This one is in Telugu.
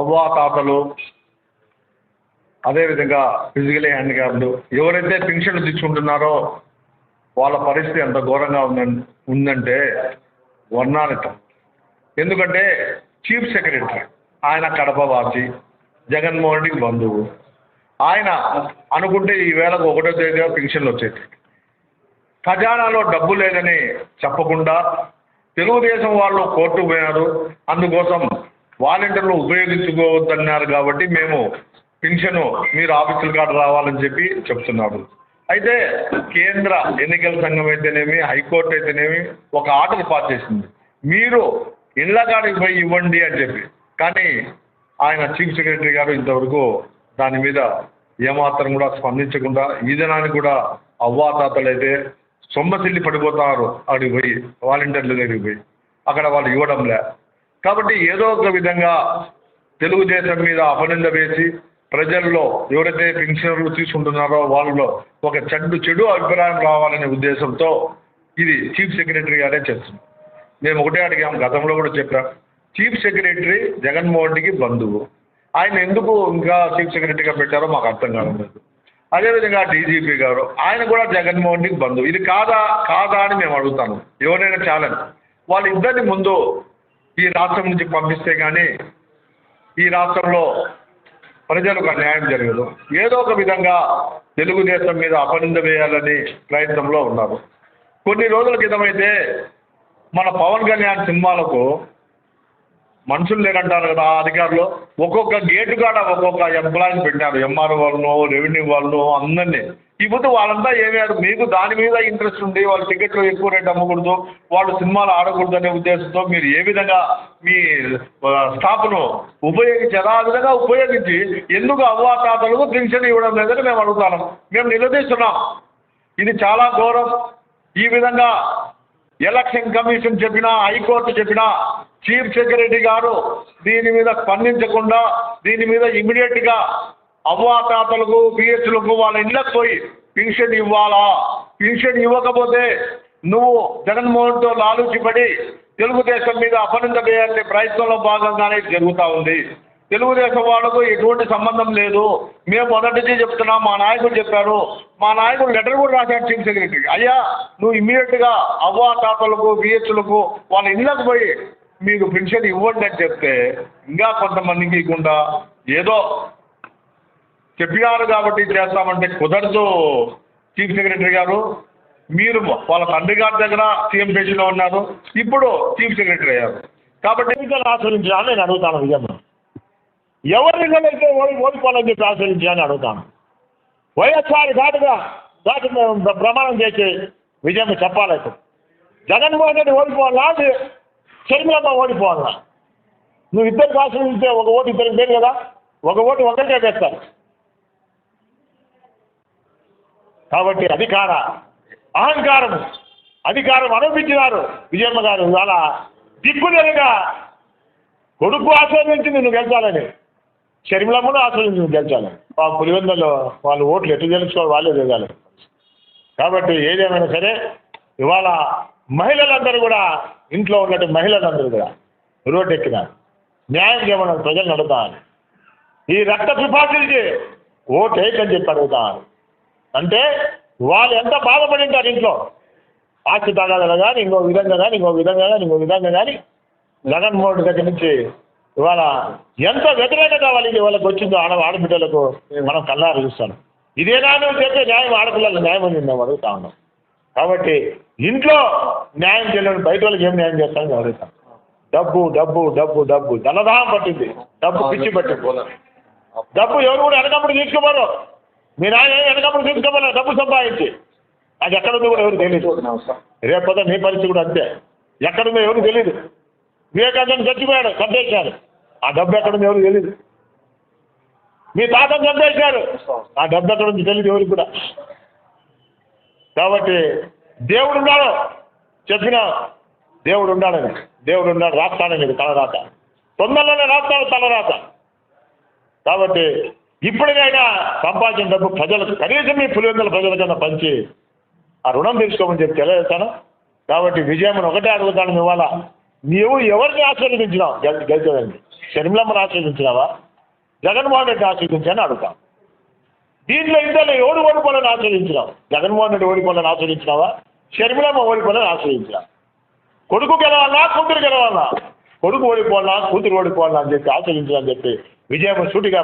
అవ్వా తాతలు అదేవిధంగా ఫిజికలీ హ్యాండిక్యాప్డ్ ఎవరైతే పెన్షన్లు తెచ్చుకుంటున్నారో వాళ్ళ పరిస్థితి ఎంత ఘోరంగా ఉందని ఉందంటే వర్ణానితం. ఎందుకంటే చీఫ్ సెక్రటరీ ఆయన కడప వాసి జగన్మోహన్ రెడ్డికి బంధువు. ఆయన అనుకుంటే ఈ వేళకు ఒకటో తేదీ పెన్షన్లు వచ్చేది. ఖజానాలో డబ్బు లేదని చెప్పకుండా తెలుగుదేశం వాళ్ళు కోర్టుకు పోయినారు అందుకోసం వాలంటీర్లు ఉపయోగించుకోవద్దన్నారు కాబట్టి మేము పెన్షన్ మీరు ఆఫీసుల కాడ రావాలని చెప్పి చెప్తున్నారు. అయితే కేంద్ర ఎన్నికల సంఘం అయితేనేమి హైకోర్టు అయితేనేమి ఒక ఆర్డర్ పాస్ చేసింది. మీరు ఇళ్ళ కాడికి పోయి ఇవ్వండి అని చెప్పి. కానీ ఆయన చీఫ్ సెక్రటరీ గారు ఇంతవరకు దాని మీద ఏమాత్రం కూడా స్పందించకుండా ఈ దినానికి కూడా అవ్వాతాతలు అయితే సొమ్మసిల్లి పడిపోతున్నారు అక్కడికి పోయి వాలంటీర్ల దగ్గరికి పోయి. అక్కడ వాళ్ళు ఇవ్వడంలే. కాబట్టి ఏదో ఒక విధంగా తెలుగుదేశం మీద అపనింద వేసి ప్రజల్లో ఎవరైతే పెన్షన్లు తీసుకుంటున్నారో వాళ్ళలో ఒక చెడు చెడు అభిప్రాయం రావాలనే ఉద్దేశంతో ఇది చీఫ్ సెక్రటరీ గారే చేస్తుంది మేము ఒకటే అడిగాం గతంలో కూడా చెప్పాం చీఫ్ సెక్రటరీ జగన్మోహన్ రెడ్డికి బంధువు. ఆయన ఎందుకు ఇంకా చీఫ్ సెక్రటరీగా పెట్టారో మాకు అర్థం కాలేదు అదేవిధంగా డీజీపీ గారు ఆయన కూడా జగన్మోహన్ రెడ్డికి బంధువు. ఇది కాదా కాదా అని మేము అడుగుతాను. ఎవరైనా ఛాలెంజ్. వాళ్ళిద్దరిని ముందు ఈ రాష్ట్రం నుంచి పంపిస్తే కానీ ఈ రాష్ట్రంలో ప్రజలకు అన్యాయం జరగదు. ఏదో ఒక విధంగా తెలుగుదేశం మీద అపనింద వేయాలని ప్రయత్నంలో ఉన్నారు. కొన్ని రోజుల క్రితమైతే మన పవన్ కళ్యాణ్ సినిమాలకు మనుషులు లేరంటారు కదా అధికారులు. ఒక్కొక్క గేటు కాడ ఒక్కొక్క ఎంప్లాయీని పెట్టారు. ఎంఆర్ వాళ్ళను రెవెన్యూ వాళ్ళను అందరినీ. ఇప్పుడు వాళ్ళంతా ఏమయ్యారు మీకు దాని మీద ఇంట్రెస్ట్ ఉంది వాళ్ళు టికెట్లు ఎక్కువ రేట్ అమ్మకూడదు వాళ్ళు సినిమాలు ఆడకూడదు అనే ఉద్దేశంతో మీరు ఏ విధంగా మీ స్టాఫ్ను ఉపయోగించారు ఆ విధంగా ఉపయోగించి ఎందుకు అవ్వాతాతలకు పెన్షన్ ఇవ్వడం లేదని మేము అడుగుతాను మేము నిలదీస్తున్నాం. ఇది చాలా ఘోరం. ఈ విధంగా ఎలక్షన్ కమిషన్ చెప్పినా హైకోర్టు చెప్పినా చీఫ్ సెక్రటరీ గారు దీని మీద స్పందించకుండా దీని మీద ఇమీడియట్గా అవ్వాతాతలకు పిహెచ్లకు వాళ్ళ ఇళ్ళకు పోయి పెన్షన్ ఇవ్వాలా? పెన్షన్ ఇవ్వకపోతే నువ్వు జగన్మోహన్తో లాలూచిపడి తెలుగుదేశం మీద అపనింద వేయాలనే ప్రయత్నంలో భాగంగానే జరుగుతూ ఉంది. తెలుగుదేశం వాళ్ళకు ఎటువంటి సంబంధం లేదు. మేము మొదటి నుంచి చెప్తున్నాం మా నాయకుడు చెప్పారు. మా నాయకుడు లెటర్ కూడా రాశాడు చీఫ్ సెక్రటరీ అయ్యా నువ్వు ఇమ్మీడియట్గా అవ్వా తాతలకు బిహెచ్లకు వాళ్ళ ఇళ్ళకు పోయి మీకు పెన్షన్ ఇవ్వండి అని చెప్తే ఇంకా కొంతమందికి ఇవ్వకుండా ఏదో చెప్పినారు కాబట్టి చేస్తామంటే కుదరదు చీఫ్ సెక్రటరీ గారు. మీరు వాళ్ళ తండ్రి గారి దగ్గర సీఎం పేజీలో ఉన్నారు. ఇప్పుడు చీఫ్ సెక్రటరీ అయ్యారు కాబట్టి ఎన్నికలు ఆచరించాలని నేను అడుగుతాను విజయమ్మ ఎవరి అయితే ఓడి ఓడిపోవాలని చెప్పి ఆశ్రయించాలని అడుగుతాను. వైఎస్ఆర్ ఘాటుగా ఘాటు ప్రమాణం చేసి విజయమ్మ చెప్పాలి ఇప్పుడు. జగన్మోహన్ రెడ్డి ఓడిపోవాలా? షర్మిలమ్మ ఓడిపోవాలా? నువ్వు ఇద్దరికి ఆశ్రయించే ఒక ఓటు ఇద్దరికి లేదు కదా? ఒక ఓటు ఒకరికే వేస్తారు కాబట్టి అధికార అహంకారం అధికారం అనుభవించినారు విజయమ్మ గారు. ఇవాళ దిక్కులేగా కొడుకు ఆశ్రయించింది నువ్వు గెలిచాలని షర్మిలమ్మను కూడా నువ్వు గెలిచాలి. ఆ పులివెందులో వాళ్ళు ఓట్లు ఎటు గెలుచుకోవాలి వాళ్ళే దిగాలి. కాబట్టి ఏదేమైనా సరే ఇవాళ మహిళలందరూ కూడా ఇంట్లో ఉన్నటువంటి మహిళలందరూ కూడా రోడ్డెక్కిన న్యాయం చేయమని ప్రజలు అడుగుతాను ఈ రక్త పిపాసులకి ఓటు వేయకని చెప్పి అడుగుతాను అంటే వాళ్ళు ఎంత బాధపడి ఉంటారు ఇంట్లో? ఆస్తి తగాదాలు కానీ ఇంకో విధంగా కానీ ఇంకో విధంగా కానీ ఇంకో విధంగా కానీ జగన్మోహన్ రెడ్డి దగ్గర నుంచి ఇవాళ ఎంత వ్యతిరేకత వాళ్ళకి వాళ్ళకి వచ్చిందో ఆడ ఆడబిడ్డలకు మనం కల్లారు చూస్తాం ఇదేనా నువ్వు చెప్పే న్యాయం ఆడపిల్లలకు న్యాయం మేము అడుగుతా ఉన్నాం కాబట్టి ఇంట్లో న్యాయం చేయలేని బయట వాళ్ళకి ఏం న్యాయం చేస్తామని అడుగుతాం. డబ్బు డబ్బు డబ్బు డబ్బు. ధనదాహం పట్టింది. డబ్బు పిచ్చి పట్టింది. డబ్బు ఎవరు కూడా వెనకప్పుడు తీసుకోమరు మీ నాయన వెనకప్పుడు తీసుకోమన్నారు డబ్బు సంపాదించి. అది ఎక్కడుందో కూడా ఎవరు తెలియదు రేపొద్దు నీ పరిస్థితి కూడా అంతే. ఎక్కడుందో ఎవరు తెలియదు వివేకానంద చచ్చిపోయాడు చంపేశారు ఆ డబ్బు ఎక్కడుందో ఎవరు తెలియదు మీ తాత చంపేశారు ఆ డబ్బు ఎక్కడ ఉంది తెలియదు ఎవరికి కూడా. కాబట్టి దేవుడు ఉన్నాడు. చెప్పిన దేవుడు ఉన్నాడని. దేవుడు ఉన్నాడు రాస్తాడని ఇది తలరాత. తొందరలోనే రాస్తాడు తలరాత. కాబట్టి ఇప్పటికైనా సంపాదించిన డబ్బు ప్రజలకు కనీసం మీ పులివెందుల ప్రజలకన్నా పంచి ఆ రుణం తీసుకోమని చెప్పి తెలియజేస్తాను. కాబట్టి విజయం ఒకటే అడుగుతాను ఇవాళ. నీవు ఎవరిని ఆశీర్వదించినావు? గెలిచేదండి షర్మిలమ్మను ఆశ్రయించినావా? జగన్మోహన్ రెడ్డి ఆశ్రయించాలని అడుగుతాం. దీంట్లో ఇంతలో ఎవడు ఓడిపోలని ఆశ్రయించినావు జగన్మోహన్ రెడ్డి ఓడిపోలని ఆశ్రయించినావా? షర్మిలమ్మ ఓడిపోలని ఆశ్రయించినా. కొడుకు గెలవాలా కూతురు గెలవాలా? కొడుకు ఓడిపోవాలా కూతురు ఓడిపోవాలా అని చెప్పి ఆశ్రయించాలని చెప్పి విజయమ్మ సూటిగా